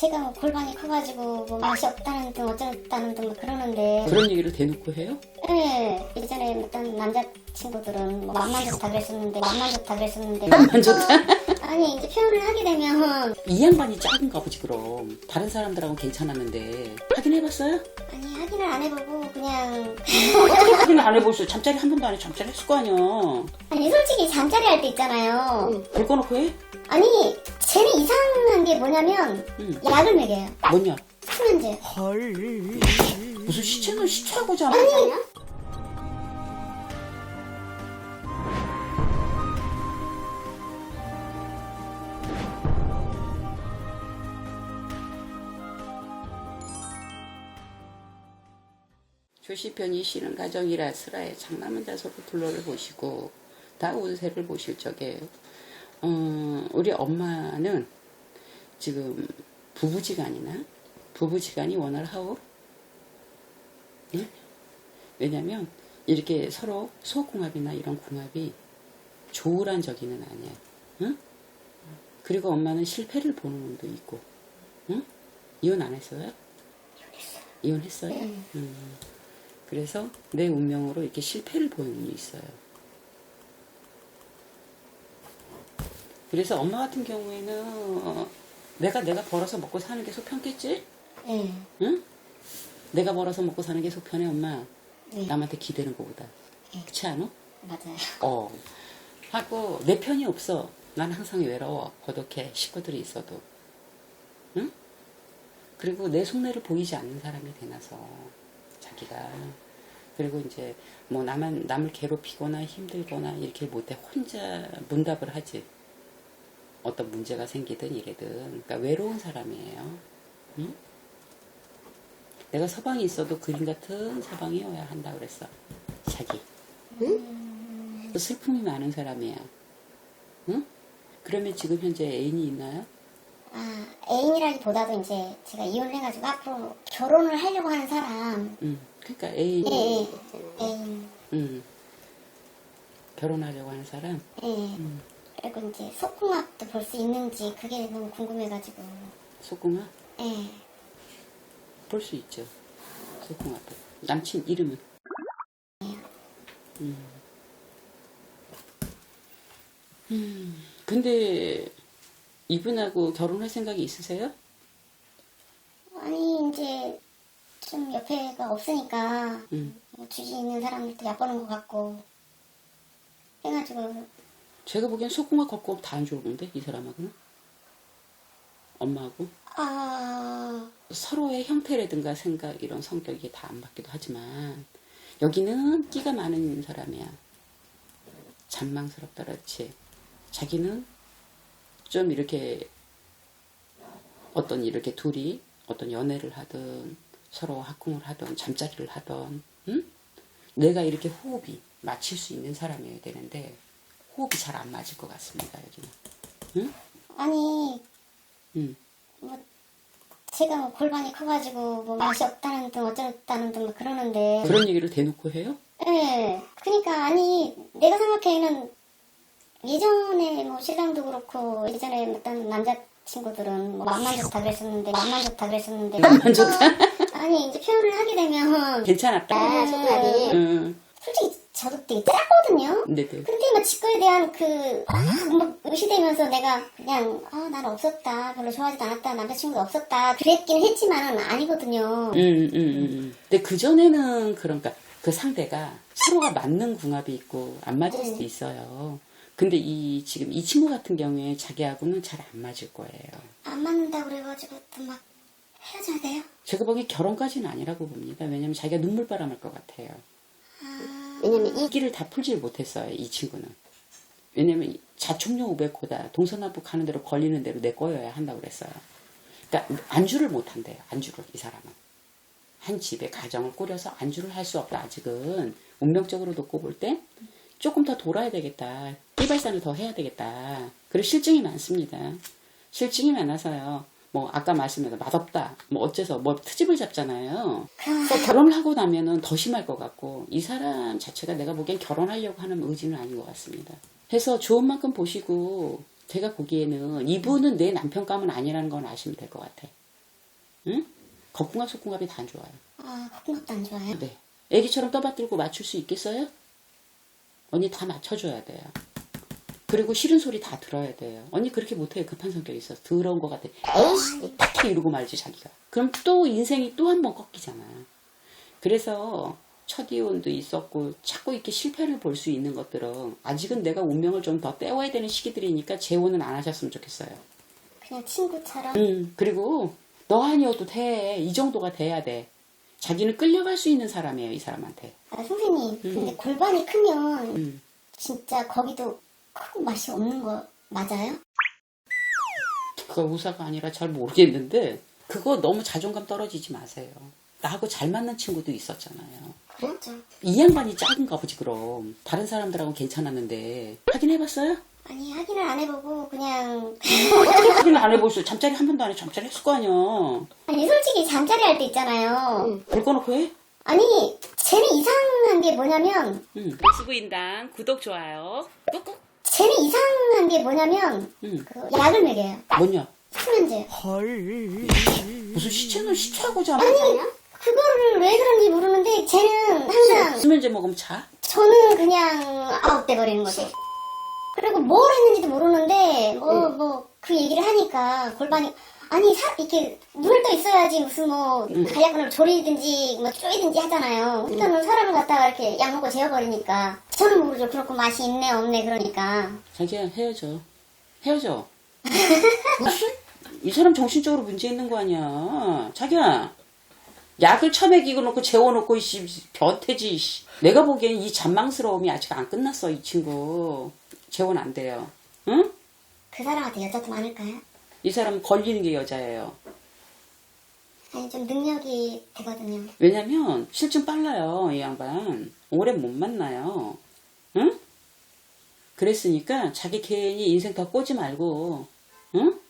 제가 뭐 골반이 커가지고 뭐 맛이 없다는 등 어쩌다는 등뭐 그러는데. 그런 얘기를 대놓고 해요? 네, 예전에 어떤 남자친구들은 뭐 맘만 좋다 그랬었는데 맘만 좋다 그랬었는데. 맘만 좋다? 아니 이제 표현을 하게 되면. 이 양반이 작은가 보지 그럼. 다른 사람들하고는 괜찮았는데. 확인해봤어요? 아니 확인을 안 해보고 그냥. 어떻게 확인을 안수 잠자리 한 번도 안 해 잠자리 했을 거 아니야 아니 솔직히 잠자리 할 때 있잖아요. 불 꺼놓고 해? 아니 쟤는 이상한 게 뭐냐면 응. 약을 먹여요. 뭐냐 수면제 무슨 시체는 시체하고잖아 아니. 조시편이 씨는 가정이라 스라의 장남은 자서로 둘러를 보시고 다 운세를 보실 적에 어, 우리 엄마는 지금 부부지간이나 부부지간이 원활하오? 예? 왜냐면 이렇게 서로 소궁합이나 이런 궁합이 조울한 적이는 아니야. 응? 그리고 엄마는 실패를 보는 눈도 있고, 응? 이혼 안 했어요? 이혼했어요. 음. 그래서 내 운명으로 이렇게 실패를 보는 눈이 있어요. 그래서 엄마 같은 경우에는 어, 내가 내가 벌어서 먹고 사는 게 속편겠지? 네. 응? 내가 벌어서 먹고 사는 게 속편해 엄마. 네. 남한테 기대는 것보다. 네. 그렇지 않아? 맞아요 어. 하고 내 편이 없어. 난 항상 외로워. 고독해. 식구들이 있어도. 응? 그리고 내 속내를 보이지 않는 사람이 되나서 자기가 그리고 이제 뭐 나만 남을 괴롭히거나 힘들거나 이렇게 못해 혼자 문답을 하지. 어떤 문제가 생기든 이래든 그러니까 외로운 사람이에요. 응? 내가 서방이 있어도 그림 같은 서방이어야 한다 그랬어. 자기. 또 슬픔이 많은 사람이야. 응? 그러면 지금 현재 애인이 있나요? 아 애인이라기보다도 이제 제가 이혼을 해가지고 앞으로 결혼을 하려고 하는 사람 응. 그러니까 애인, 예, 예. 애인 응. 결혼하려고 하는 사람. 예. 그리고 이제 속궁합도 볼 수 있는지 그게 너무 궁금해가지고 소궁아 예. 볼 수 있죠. 소궁아도. 남친 이름은? 음. 음. 근데 이분하고 결혼할 생각이 있으세요? 아니 이제 좀 옆에가 없으니까 음. 뭐 주위 있는 사람들도 얕보는 것 같고 해가지고 제가 보기엔 소궁아 걷고 다안 좋은데 이 사람하고는 엄마하고 아 서로의 형태라든가 생각 이런 성격이 다 안 맞기도 하지만 여기는 끼가 많은 사람이야. 잔망스럽다 그렇지. 자기는 좀 이렇게 어떤 이렇게 둘이 어떤 연애를 하든 서로 학궁을 하든 잠자리를 하든 응? 내가 이렇게 호흡이 맞출 수 있는 사람이어야 되는데 호흡이 잘 안 맞을 것 같습니다 여기는. 응? 아니 응. 뭐 제가 뭐 골반이 커가지고 뭐 맛이 없다는 등 어쩌다는 등 뭐 그러는데 그런 얘기를 대놓고 해요? 예 그러니까 아니 내가 생각해는 예전에 뭐 신랑도 그렇고 예전에 어떤 남자 친구들은 뭐 맘만 좋다 그랬었는데 맘만 좋다 그랬었는데 맘만 좋다? 아니 이제 표현을 하게 되면 괜찮았다. 아, 속마음이. 응. 솔직히 저도 되게 짜거든요. 네네. 근데 막 직거에 대한 그, 막 의시되면서 내가 그냥, 아, 난 없었다. 별로 좋아하지도 않았다. 남자친구도 없었다. 그랬긴 했지만은 아니거든요. 음, 음, 음, 음. 근데 그전에는 그러니까 그 상대가 서로가 맞는 궁합이 있고 안 맞을 수도 있어요. 근데 이 지금 이 친구 같은 경우에 자기하고는 잘 안 맞을 거예요. 안 맞는다 그래가지고 또 막 헤어져야 돼요? 제가 보기엔 결혼까지는 아니라고 봅니다. 왜냐면 자기가 눈물바람 할 것 같아요. 왜냐면 이이 끼를 다 풀질 못했어요, 이 친구는. 왜냐면 자충용 500호다. 동서남북 가는 대로 걸리는 대로 내 거여야 한다고 그랬어요. 그러니까 안주를 못 한대요, 안주를, 이 사람은. 한 집에 가정을 꾸려서 안주를 할 수 없다, 아직은. 운명적으로 놓고 볼 때 조금 더 돌아야 되겠다. 끼발산을 더 해야 되겠다. 그리고 실증이 많습니다. 실증이 많아서요. 뭐 아까 말씀드린 맛없다. 뭐 어째서 뭐 트집을 잡잖아요. 그러니까 결혼을 하고 나면은 더 심할 것 같고 이 사람 자체가 내가 보기엔 결혼하려고 하는 의지는 아닌 것 같습니다. 해서 좋은 만큼 보시고 제가 보기에는 이분은 내 남편감은 아니라는 건 아시면 될 것 같아. 응? 거품과 소kum합이 다 안 좋아요. 아, 콧맛도 안 좋아요? 네. 애기처럼 떠받들고 맞출 수 있겠어요? 언니 다 맞춰줘야 돼요. 그리고 싫은 소리 다 들어야 돼요. 언니 그렇게 못해요. 급한 성격이 있어서. 더러운 것 같아. 에이씨! 탁 이러고 말지, 자기가. 그럼 또 인생이 또 한 번 꺾이잖아요. 그래서 첫 이혼도 있었고, 자꾸 이렇게 실패를 볼 수 있는 것들은 아직은 내가 운명을 좀더 떼워야 되는 시기들이니까 재혼은 안 하셨으면 좋겠어요. 그냥 친구처럼? 음, 그리고 너 아니어도 돼. 이 정도가 돼야 돼. 자기는 끌려갈 수 있는 사람이에요, 이 사람한테. 아, 선생님, 근데 골반이 크면 음. 진짜 거기도 큰 맛이 없는 거 맞아요? 그거 의사가 아니라 잘 모르겠는데 그거 너무 자존감 떨어지지 마세요. 나하고 잘 맞는 친구도 있었잖아요. 그랬죠. 이 양반이 작은가 보지 그럼. 다른 사람들하고 괜찮았는데 확인해봤어요? 아니, 확인을 안 해보고 그냥 어떻게 확인을 안 해보셨어요? 잠자리 한 번도 안 해. 잠자리 했을 거 아니야. 아니, 솔직히 잠자리 할 때 있잖아요. 불 꺼놓고 해? 아니, 쟤는 이상한 게 뭐냐면, 응. 지구인당 구독 좋아요 꾹꾹. 쟤는 이상한 게 뭐냐면, 응. 그 약을 먹여요. 뭐냐? 수면제. 무슨 시체는 시체하고자 아니, 그거를 왜 그런지 모르는데, 쟤는 항상, 수면제 먹으면 자? 저는 그냥 아웃돼 버리는 거죠. 그리고 뭘 했는지도 모르는데, 뭐, 뭐, 그 얘기를 하니까, 골반이, 아니, 사, 이렇게, 떠 있어야지 무슨 뭐, 간약분을 조리든지, 뭐, 쪼이든지 하잖아요. 일단은 사람을 갖다가 이렇게 약 먹고 재워버리니까. 저는 모르죠. 그렇고 맛이 있네, 없네, 그러니까. 자기야 헤어져. 헤어져. 무슨? 이 사람 정신적으로 문제 있는 거 아니야. 자기야. 약을 처먹이고 놓고 재워놓고 이씨 변태지. 씨. 내가 보기엔 이 잔망스러움이 아직 안 끝났어 이 친구. 재혼 안 돼요. 응? 그 사람한테 여자도 많을까요? 이 사람 걸리는 게 여자예요. 아니, 좀 능력이 되거든요. 왜냐면 실증 빨라요 이 양반. 오래 못 만나요. 응? 그랬으니까 자기 괜히 인생 더 꼬지 말고 응?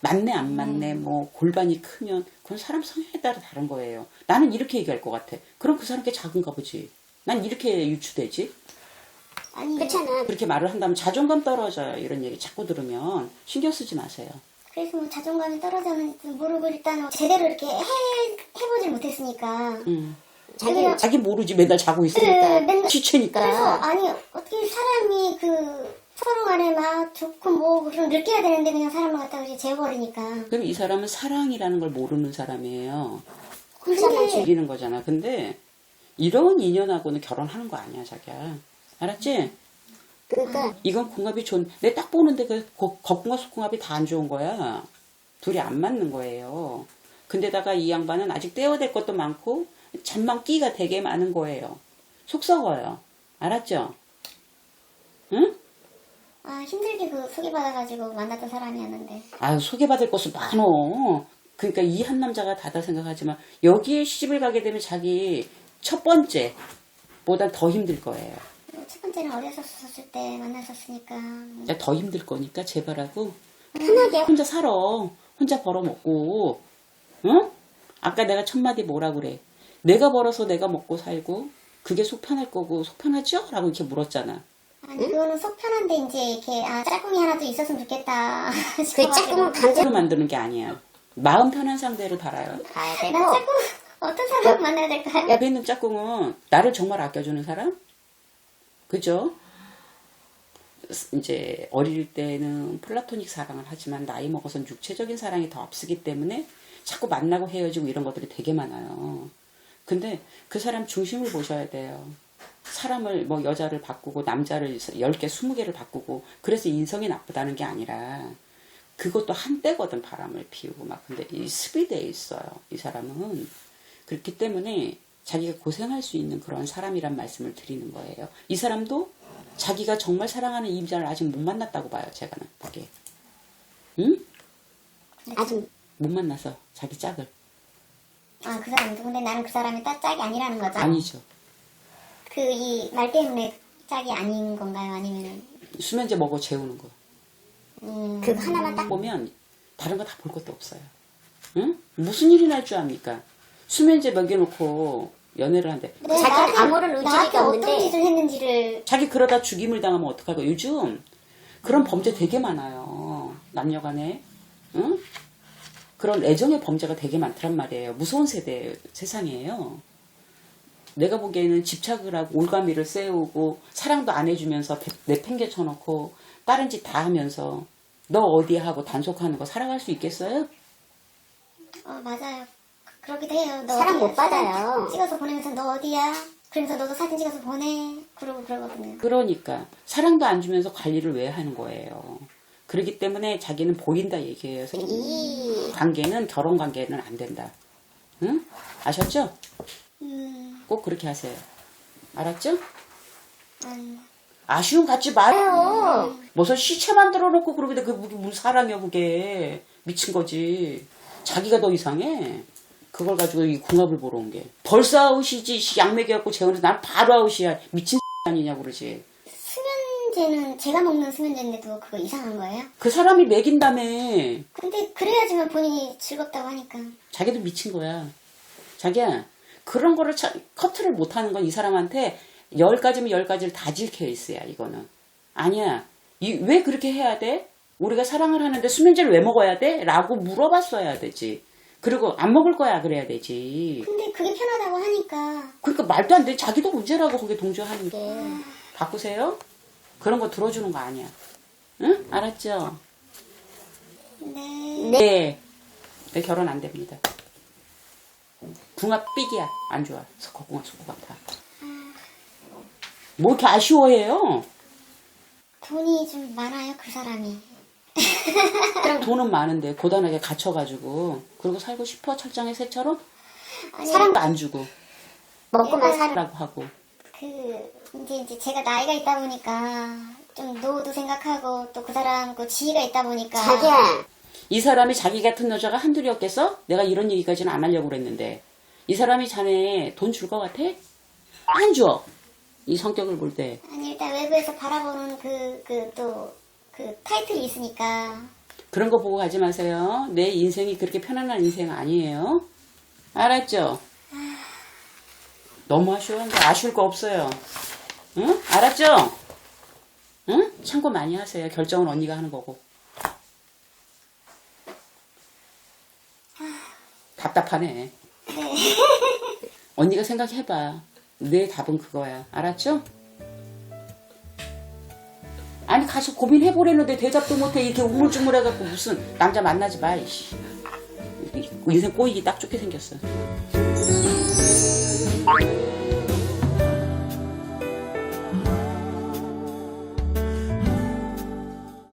맞네 안 맞네 뭐 골반이 크면 그건 사람 성향에 따라 다른 거예요. 나는 이렇게 얘기할 것 같아. 그럼 그 사람 꽤 작은가 보지. 난 이렇게 유추되지. 아니, 그렇잖아. 그렇게 말을 한다면 자존감 떨어져요. 이런 얘기 자꾸 들으면 신경 쓰지 마세요. 그래서 뭐 자존감이 떨어졌는지 모르고 일단 제대로 이렇게 해, 해보질 못했으니까. 응. 자기는 자기 모르지 맨날 자고 있으니까 네, 맨날- 지체니까. 그래서 아니 어떻게 사람이 그 서로 간에 막 좋고 뭐 그런 느껴야 되는데 그냥 사람을 갖다가 이제 재워버리니까. 그럼 이 사람은 사랑이라는 걸 모르는 사람이에요. 혼자만 근데 즐기는 거잖아. 근데 이런 인연하고는 결혼하는 거 아니야, 자기야. 알았지? 그러니까 이건 궁합이 좋은. 내 딱 보는데 그 거- 거궁합 소궁합이 다 안 좋은 거야. 둘이 안 맞는 거예요. 근데다가 이 양반은 아직 떼어댈 것도 많고 잔망 끼가 되게 많은 거예요. 속 썩어요. 알았죠? 응? 아 힘들게 그 소개받아가지고 만났던 사람이었는데. 아유 소개받을 것은 많어. 그러니까 이 한 남자가 다다 생각하지만 여기에 시집을 가게 되면 자기 첫 번째 보다 더 힘들 거예요. 첫 번째는 어렸을 때 만났었으니까. 그러니까 더 힘들 거니까 제발 하고 편하게 혼자 살아. 혼자 벌어먹고. 응? 아까 내가 첫 마디 뭐라 그래? 내가 벌어서 내가 먹고 살고 그게 속 편할 거고 속 편하죠? 라고 이렇게 물었잖아. 아니 그거는 속 편한데 이제 이렇게 아 짝꿍이 하나 도 있었으면 좋겠다. 그. 짝꿍은 강제 서로 만드는 게 아니야. 마음 편한 상대를 바라요. 가야 난 되고 짝꿍 어떤 사람 만나야 될까요? 옆에 있는 짝꿍은 나를 정말 아껴주는 사람? 그죠? 이제 어릴 때는 플라토닉 사랑을 하지만 나이 먹어서는 육체적인 사랑이 더 앞서기 때문에 자꾸 만나고 헤어지고 이런 것들이 되게 많아요. 근데 그 사람 중심을 보셔야 돼요. 사람을 뭐 여자를 바꾸고 남자를 10개, 20개를 바꾸고 그래서 인성이 나쁘다는 게 아니라 그것도 한때거든 바람을 피우고 막 근데 이 습이 돼 있어요. 이 사람은 그렇기 때문에 자기가 고생할 수 있는 그런 사람이란 말씀을 드리는 거예요. 이 사람도 자기가 정말 사랑하는 임자를 아직 못 만났다고 봐요. 제가는 보기에. 응? 아직 못 만나서 자기 짝을. 아 그 사람도 근데 나는 그 사람이 딱 짝이 아니라는 거죠. 아니죠. 그 이 말 때문에 짝이 아닌 건가요? 아니면은 수면제 먹어 재우는 거. 음, 그거 하나만 딱 보면 다른 거 다 볼 것도 없어요. 응? 무슨 일이 날 줄 압니까? 수면제 먹여놓고 연애를 한대. 내가 자기는 나한테- 아무런 의지가 나한테 어떤 없는데. 짓을 했는지를 자기 그러다 죽임을 당하면 어떡하고 요즘 그런 범죄 되게 많아요. 남녀 간에. 응? 그런 애정의 범죄가 되게 많단 말이에요. 무서운 세대 세상이에요. 내가 보기에는 집착을 하고 올가미를 세우고 사랑도 안 해주면서 배- 내팽개 쳐놓고 다른 짓 다 하면서 너 어디 하고 단속하는 거 살아갈 수 있겠어요? 어, 맞아요. 그- 그러기도 해요. 너 사랑 어디야? 못 받아요. 찍어서 보내면서 너 어디야? 그러면서 너도 사진 찍어서 보내. 그러고 그러거든요. 그러니까 사랑도 안 주면서 관리를 왜 하는 거예요? 그렇기 때문에 자기는 보인다 얘기해요. 이 관계는 결혼 관계는 안 된다. 응? 아셨죠? 음, 꼭 그렇게 하세요. 알았죠? 아니. 아쉬움 갖지 마요. 무슨 시체 만들어 놓고 그러는데 그게 무슨 무슨 사랑이야 그게 미친 거지. 자기가 더 이상해. 그걸 가지고 이 궁합을 보러 온 게. 벌써 아웃이지 먹여갖고 재혼해서 난 바로 아웃이야. 미친 아니냐고 그러지. 수면제는 제가 먹는 수면제인데도 그거 이상한 거예요? 그 사람이 먹인다며. 근데 그래야지만 본인이 즐겁다고 하니까. 자기도 미친 거야. 자기야, 그런 거를 차- 커트를 못 하는 건 이 사람한테 열 가지면 열 가지를 다질 케이스야, 이거는. 아니야. 이, 왜 그렇게 해야 돼? 우리가 사랑을 하는데 수면제를 왜 먹어야 돼? 라고 물어봤어야 되지. 그리고 안 먹을 거야, 그래야 되지. 근데 그게 편하다고 하니까. 그러니까 말도 안 돼. 자기도 문제라고 거기에 동조하는 게. 네. 바꾸세요? 그런 거 들어주는 거 아니야. 응? 알았죠? 네. 네. 내 결혼 안 됩니다. 궁합 삑이야. 안 좋아. 석고궁합 석고 같아. 뭐 이렇게 아쉬워해요? 돈이 좀 많아요, 그 사람이. 돈은 많은데 고단하게 갇혀가지고 그러고 살고 싶어 철장의 새처럼 아니, 사랑도 안 주고 먹고만 살아. 라고 하고 그, 이제, 이제 제가 나이가 있다 보니까 좀 노후도 생각하고 또 그 사람 그 지위가 있다 보니까. 자기야. 이 사람이 자기 같은 여자가 한둘이 없겠어? 내가 이런 얘기까지는 안 하려고 그랬는데 이 사람이 자네 돈 줄 것 같아? 안 줘. 이 성격을 볼 때. 아니, 일단 외부에서 바라보는 그, 그, 또, 그 타이틀이 있으니까. 그런 거 보고 가지 마세요. 내 인생이 그렇게 편안한 인생 아니에요. 알았죠? 너무 아쉬운데 아쉬울 거 없어요. 응? 알았죠? 응? 참고 많이 하세요. 결정은 언니가 하는 거고. 답답하네. 네. 언니가 생각해봐. 내 답은 그거야. 알았죠? 아니 가서 고민해 보려는데 대답도 못해 이렇게 우물쭈물해갖고 무슨 남자 만나지 마 이씨. 인생 꼬이기 딱 좋게 생겼어